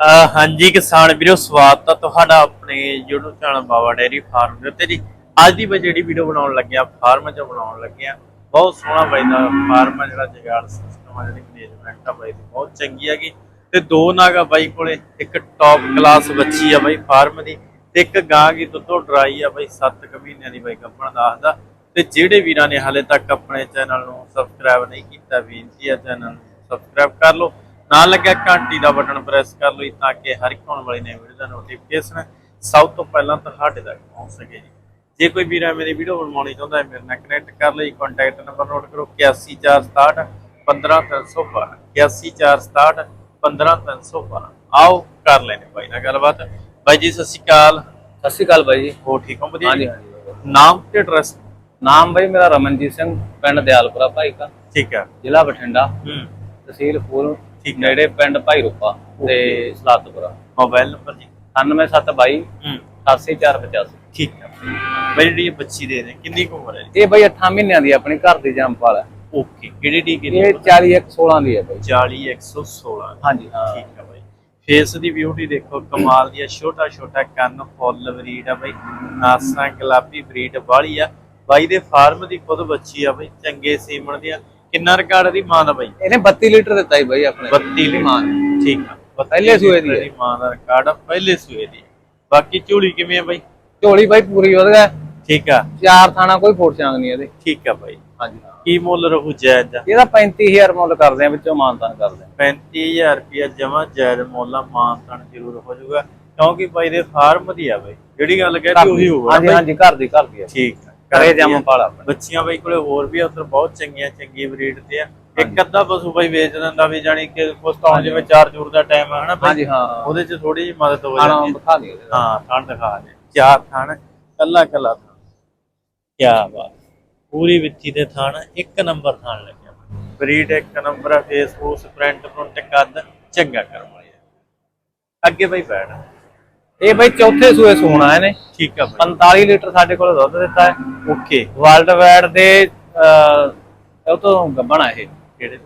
ਹਾਂਜੀ ਕਿਸਾਨ ਵੀਰੋ, ਸਵਾਗਤ ਆ ਤੁਹਾਡਾ ਆਪਣੇ YouTube channel Baba dairy farm ਦੇ ਉੱਤੇ ਜੀ। ਅੱਜ ਦੀ ਮੈਂ ਜਿਹੜੀ ਵੀਡੀਓ ਬਣਾਉਣ ਲੱਗਿਆ ਫਾਰਮ 'ਚ ਬਣਾਉਣ ਲੱਗਿਆ ਬਹੁਤ ਸੋਹਣਾ ਬਾਈ ਦਾ ਫਾਰਮ ਹੈ ਜਿਹੜਾ ਜਗਾੜ ਸਿਸਟਮ ਆ, ਜਿਹੜੀ ਮੈਨੇਜਮੈਂਟ ਆ ਬਾਈ ਦੀ, ਬਹੁਤ ਚੰਗੀ ਹੈਗੀ। ਤੇ ਦੋ ਨਾਗਾ ਬਾਈ ਕੋਲੇ, ਇੱਕ ਟੌਪ ਕਲਾਸ ਬੱਚੀ ਆ ਬਾਈ ਫਾਰਮ ਦੀ, ਤੇ ਇੱਕ ਗਾਂ ਦੀ ਦੁੱਧੋ ਡਰਾਈ ਆ ਬਾਈ 7 ਕੁ ਮਹੀਨਿਆਂ ਦੀ ਬਾਈ ਗੱਭਣ ਦੱਸਦਾ ਤੇ ਜਿਹੜੇ ਵੀਰਾਂ ਨੇ ਹਾਲੇ ਤੱਕ ਆਪਣੇ ਚੈਨਲ ਨੂੰ ਸਬਸਕ੍ਰਾਈਬ ਨਹੀਂ ਕੀਤਾ, ਬੇਨਤੀ ਆ ਚੈਨਲ ਨੂੰ ਸਬਸਕ੍ਰਾਈਬ ਕਰ ਲਓ। ਨਾਲ ਲੱਗਿਆ ਘੰਟੀ ਦਾ ਬਟਨ ਪ੍ਰੈਸ ਕਰ ਜੀ ਤਾਂ ਕਿ ਹਰ ਇੱਕ ਆਉਣ ਵਾਲੀ ਨਵੀਂ ਵੀਡੀਓ ਦਾ ਨੋਟੀਫਿਕੇਸ਼ਨ ਸਭ ਤੋਂ ਪਹਿਲਾਂ ਤੁਹਾਡੇ ਤੱਕ ਪਹੁੰਚ ਸਕੇ ਜੀ। ਜੇ ਕੋਈ ਵੀਰਾ ਮੇਰੀ ਵੀਡੀਓ ਬਣਵਾਉਣੀ ਚਾਹੁੰਦਾ ਹੈ ਮੇਰੇ ਨਾਲ ਕਨੈਕਟ ਕਰ ਲਈ ਕੰਟੈਕਟ ਨੰਬਰ ਨੋਟ ਕਰੋ 8146 15312 8146 15312 ਆਓ ਕਰ ਲੈਣੇ ਬਾਈ ਨਾਲ ਗੱਲਬਾਤ। ਬਾਈ ਜੀ ਸਤਿ ਸ਼੍ਰੀ ਅਕਾਲ। ਸਤਿ ਸ਼੍ਰੀ ਅਕਾਲ ਬਾਈ ਜੀ। ਹੋ ਠੀਕ ਹੋ? ਵਧੀਆ ਹਾਂਜੀ ਨਾਮ ਤੇ ਐਡਰੈਸ ਨਾਮ ਬਾਈ ਮੇਰਾ ਰਮਨਜੀਤ ਸਿੰਘ ਪਿੰਡ ਦਿਆਲਪੁਰਾ ਭਾਈ ਕਾ। ਠੀਕ ਹੈ ਜ਼ਿਲ੍ਹਾ ਬਠਿੰਡਾ। ਹੂੰ। ਤਹਿਸੀਲ ਫੂਲ ਠੀਕ ਹੈ। ਨੇੜੇ ਪਿੰਡ ਭਾਈ ਰੂਪਾ ਤੇ ਸਲਾਤਪੁਰਾ। ਮੋਬਾਈਲ ਨੰਬਰ ਜੀ। 9772 ਹੂੰ। 88485 ਠੀਕ ਹੈ। ਬਾਈ ਜਿਹੜੀ ਇਹ ਬੱਚੀ ਦੇ ਰਹੇ ਕਿੰਨੀ ਕੁ ਉਮਰ ਹੈ ਜੀ? ਇਹ ਬਾਈ 8 ਮਹੀਨਿਆਂ ਦੀ ਆਪਣੀ ਘਰ ਦੀ ਜੰਮਪਾਲ ਹੈ। ਓਕੇ ਕਿਹੜੀ ਡੀ ਇਹ ਕਿਹੜੀ 40 116 ਦੀ ਹੈ ਬਾਈ। 40 116 ਹਾਂਜੀ। ਹਾਂ ਠੀਕ ਹੈ ਬਾਈ। ਫੇਸ ਦੀ ਬਿਊਟੀ ਦੇਖੋ ਕਮਾਲ ਦੀ ਆ ਛੋਟਾ ਛੋਟਾ ਕੰਨ ਫੁੱਲ ਬਰੀਡ ਆ ਬਾਈ। ਨਾਸਾਂ ਗੁਲਾਬੀ ਬਰੀਡ ਵਾਲੀ ਆ। ਬਾਈ ਦੇ ਫਾਰਮ ਦੀ ਖੁਦ ਬੱਚੀ ਆ ਬਾਈ ਚੰਗੇ ਸੀਮਣ ਦੀ ਆ। ਕਿੰਨਾ ਰਿਕਾਰਡ ਦੀ ਮਾਂ ਦਾ ਬਾਈ? ਇਹਨੇ 32 ਲੀਟਰ ਦਿੱਤਾ ਹੀ ਬਾਈ ਆਪਣੇ। 32 ਲੀ ਮਾਂ ਠੀਕ ਆ। 32 ਪਹਿਲੇ ਸੂਏ ਦੀ ਲੀਟਰ ਹੈ। ਮਾਂ ਦਾ ਰਿਕਾਰਡ ਪਹਿਲੇ ਸੂਏ ਦੀ ਬਾਕੀ ਝੋਲੀ ਕਿਵੇਂ ਆ ਬਾਈ? ਝੋਲੀ ਬਾਈ ਪੂਰੀ ਵਧੀਆ। ਠੀਕ ਆ। ਚਾਰ ਥਾਣਾ ਕੋਈ ਫੋੜ ਚਾਂਗ ਨਹੀਂ ਇਹਦੇ। ਠੀਕ ਆ ਬਾਈ। ਹਾਂਜੀ। ਕੀ ਮੁੱਲ ਰਹੂ ਜਾਇਜ਼ ਦਾ? ਇਹਦਾ 35000 ਮੁੱਲ ਕਰਦੇ ਆ ਵਿੱਚੋਂ ਮਾਨਤਾਨ ਕਰਦੇ ਆ। 35000 ਰੁਪਇਆ ਜਮਾ ਜਾਇਜ਼ ਮੁੱਲ ਮਾਨਤਨ ਜ਼ਰੂਰ ਹੋ ਜਾਊਗਾ। ਕਿਉਂਕਿ ਬਾਈ ਦੇ ਫਾਰਮ ਦੀ ਆ ਬਾਈ। ਜਿਹੜੀ ਗੱਲ ਕਹਿਤੀ ਉਹੀ ਹੋਊਗਾ ਹਾਂਜੀ। ਹਾਂਜੀ ਘਰ ਦੀ ਘਰ ਦੀ ਆ। ਠੀਕ ਕਰੇ ਜੰਮਪਾਲ ਆਪਣੇ। ਬੱਚੀਆਂ ਬਾਈ ਕੋਲੇ ਹੋਰ ਵੀ ਉਧਰ ਬਹੁਤ ਚੰਗੀਆਂ ਚੰਗੀ ਬਰੀਡ ਤੇ ਆ। ਇੱਕ ਅੱਧਾ ਪਸ਼ੂ ਬਾਈ ਵੇਚ ਦਿੰਦਾ ਵੀ ਜਾਨੀ ਕਿ ਕੁਸਤਾਉਣ ਜਿਵੇਂ ਚਾਰ ਚੂਰ ਦਾ ਟਾਈਮ ਹੈ ਹਨਾ ਹਾਂਜੀ ਹਾਂ। ਉਹਦੇ ਚ ਥੋੜੀ ਜਿਹੀ ਮਦਦ ਹੋ ਜਾਂਦੀ। ਹੈ ਬਿਠਾ ਦਿਓ। ਹਾਂ ਥਣ ਦਿਖਾ ਦੇ। ਚਾਰ ਥਣ ਕੱਲਾ ਕੱਲਾ ਥਣ। ਕੀ ਬਾਤ। ਪੂਰੀ ਵਿੱਚੀ ਦੇ ਥਣ ਇੱਕ ਨੰਬਰ ਥਣ ਲੱਗਿਆ। ਬਰੀਡ ਇੱਕ ਨੰਬਰ ਆ ਫੇਸਬੁੱਕ ਪ੍ਰਿੰਟ ਪ੍ਰਿੰਟ ਕੱਦ ਚੰਗਾ ਕਰਮ ਵਾਲੀ। ਅੱਗੇ ਬਾਈ ਬੈਠ। ਇਹ ਬਾਈ ਚੌਥੇ ਸੂਏ ਸੂਣਾ ਇਹਨੇ। ਠੀਕ ਆ ਬਾਈ। 45 ਲੀਟਰ ਸਾਡੇ ਕੋਲ ਦੁੱਧ ਦਿੱਤਾ ਹੈ। ਓਕੇ। ਵਰਲਡ ਵਾਈਡ ਦੇ ਅਹ, ਉਹ ਤੋਂ ਗੱਬਣ ਆ ਇਹ। ਕਿਹੜੇ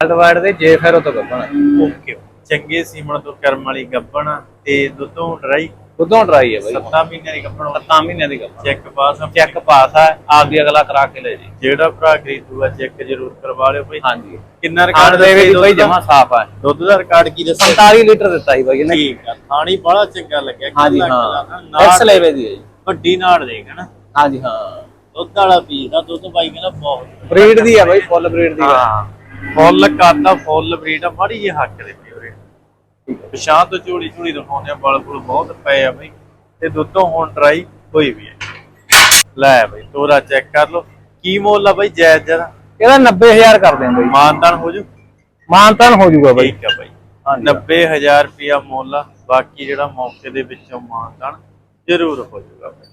ਵਰਲਡ ਵਾਈਡ ਦੇ ਜੇ ਫੈਰੋ ਤੋਂ ਗੱਬਣ ਹੈ ਓਕੇ। ਚੰਗੇ ਸੀਮਣ ਤੋਂ ਕਰਮ ਵਾਲੀ ਗੱਬਣ ਆ ਤੇ ਦੁੱਧੋਂ ਡਰਾਈ ਦੁੱਧੋਂ ਡਰਾਈ ਹੈ ਬਾਈ। 7 ਮਹੀਨਿਆਂ ਦੀ ਗੱਬਣ 7 ਮਹੀਨਿਆਂ ਦੀ ਗੱਬਣ ਚੈੱਕ ਪਾਸ ਆ। ਚੈੱਕ ਪਾਸ ਹੈ ਆਪ ਦੀ ਅਗਲਾ ਕਰਾ ਕੇ ਲੈ ਜੀ। ਜਿਹੜਾ ਭਰਾ ਖਰੀਦੂਗਾ ਚੈੱਕ ਜ਼ਰੂਰ ਕਰਵਾ ਲਿਓ ਭਾਈ ਹਾਂਜੀ। ਕਿੰਨਾ ਰਿਕਾਰਡ ਦੇ ਵਿੱਚ ਦਾ? ਜਮਾ ਸਾਫ਼ ਹੈ ਦੁੱਧ ਦਾ ਰਿਕਾਰਡ ਕੀ ਦੱਸਿਆ? 45 ਲੀਟਰ ਦਿੱਤਾ ਸੀ ਬਾਈ ਇਹਨੇ। ਠੀਕ ਆ ਥਾਣੀ ਬੜਾ ਚੰਗਾ ਲੱਗਿਆ ਹਾਂਜੀ ਹਾਂ। ਐਕਸ ਲੈਵੇ ਦੀ ਹੈ ਜੀ। ਵੱਡੀ ਨਾੜ ਦੇਖ ਹਨਾ ਹਾਂਜੀ ਹਾਂ। ਦੁੱਧ ਵਾਲਾ ਪੀਸ ਦਾ ਦੁੱਧ ਬਾਈ ਕਹਿੰਦਾ ਬਹੁਤ ਬਰੀਡ ਦੀ ਹੈ ਬਾਈ ਫੁੱਲ ਬਰੀਡ ਦੀ ਹੈ ਹਾਂ। ਫੁੱਲ ਕਾਦਾ ਫੁੱਲ ਬਰੀਡ ਆ ਮਾੜੀ ਜਿਹੀ ਹੱਕ ਦੇ ਪਿਓਰੇ ਪਛਾਣ ਤੋਂ ਚੂੜੀ ਚੂੜੀ ਦਿਖਾਉਂਦੇ ਆ ਬਲ ਬੁਲ ਬਹੁਤ ਪਏ ਆ ਬਈ। ਤੇ ਦੁੱਧੋਂ ਹੁਣ ਡਰਾਈ ਹੋਈ ਵੀ ਹੈ। ਲੈ ਬਈ ਤੋਰਾ ਚੈੱਕ ਕਰ ਲਓ। ਕੀ ਮੁੱਲ ਆ ਬਈ ਜਾਇਜ਼ ਜਰਾ? ਇਹਦਾ 90000 ਕਰਦੇ ਆ ਬਾਈ। ਮਾਨਦਾਨ ਹੋ ਜੂ? ਮਾਨਤਾਨ ਹੋ ਜਾਊਗਾ ਬਾਈ। ਠੀਕ ਆ ਬਈ। ਹਾਂਜੀ 90000 ਰੁਪਿਆ ਮੁੱਲ ਆ। ਬਾਕੀ ਜਿਹੜਾ ਮੌਕੇ ਦੇ ਵਿੱਚੋਂ ਮਾਨਦਾਨ ਜ਼ਰੂਰ ਹੋ ਜਾਊਗਾ ਬਈ।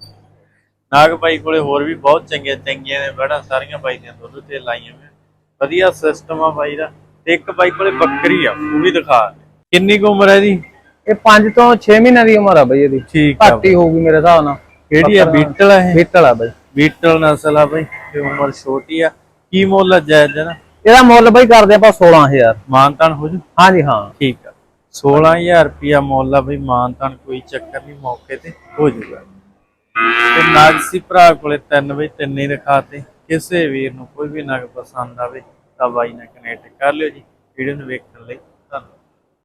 ਨਾਗ ਬਾਈ ਕੋਲੇ ਹੋਰ ਵੀ ਬਹੁਤ ਚੰਗੀਆਂ ਚੰਗੀਆਂ ਨੇ ਬੜਾ ਸਾਰੀਆਂ ਬਾਈ ਦੀਆਂ ਦੁੱਧ ਤੇ ਲਾਈਆਂ ਹੋਈਆਂ। ਵਧੀਆ ਸਿਸਟਮ ਆ ਬਾਈ ਦਾ। ਇੱਕ ਬਾਈ ਕੋਲੇ ਬੱਕਰੀ ਆ ਉਹ ਵੀ ਦਿਖਾ ਕਿੰਨੀ ਕੁ ਉਮਰ ਹੈ ਜੀ? ਇਹ 5 ਤੋਂ 6 ਮਹੀਨਿਆਂ ਦੀ ਉਮਰ ਆ ਬਾਈ ਇਹਦੀ। ਠੀਕ ਘੱਟ ਹੀ ਹੋਊਗੀ ਮੇਰੇ ਹਿਸਾਬ ਨਾਲ। ਕਿਹੜੀ ਆ? ਬੀਟਲ ਆ ਇਹ? ਬੀਟਲ ਆ ਬਾਈ। ਬੀਟਲ ਨਸਲ ਆ ਬਾਈ ਤੇ ਉਮਰ ਛੋਟੀ ਆ। ਕੀ ਮੁੱਲ ਆ ਜਾਇਜ਼ ਨਾ ਇਹਦਾ ਮੁੱਲ ਬਾਈ ਕਰਦੇ ਆਪਾਂ 16000 ਮਾਨਤਾਨ ਹੋ ਜੂ? ਹਾਂਜੀ ਹਾਂ। ਠੀਕ ਆ। 16000 ਰੁਪਿਆ ਮੁੱਲ ਆ ਬਈ ਮਾਨਤਾਨ ਕੋਈ ਚੱਕਰ ਨਹੀਂ ਮੌਕੇ ਤੇ ਹੋ ਜਾਊਗਾ ਤੇ ਨਾਗਸੀ ਭਰਾ ਕੋਲੇ ਤਿੰਨ ਬਈ ਤਿੰਨੇ ਹੀ ਰਖਾਤੇ। ਕਿਸੇ ਵੀਰ ਨੂੰ ਕੋਈ ਵੀ ਨਗ ਪਸੰਦ ਆਵੇ ਤਾਂ ਬਾਈ ਨਾਲ ਕਨੈਕਟ ਕਰ ਲਿਓ ਜੀ ਵੀਡੀਓ ਨੂੰ ਵੇਖਣ ਲਈ।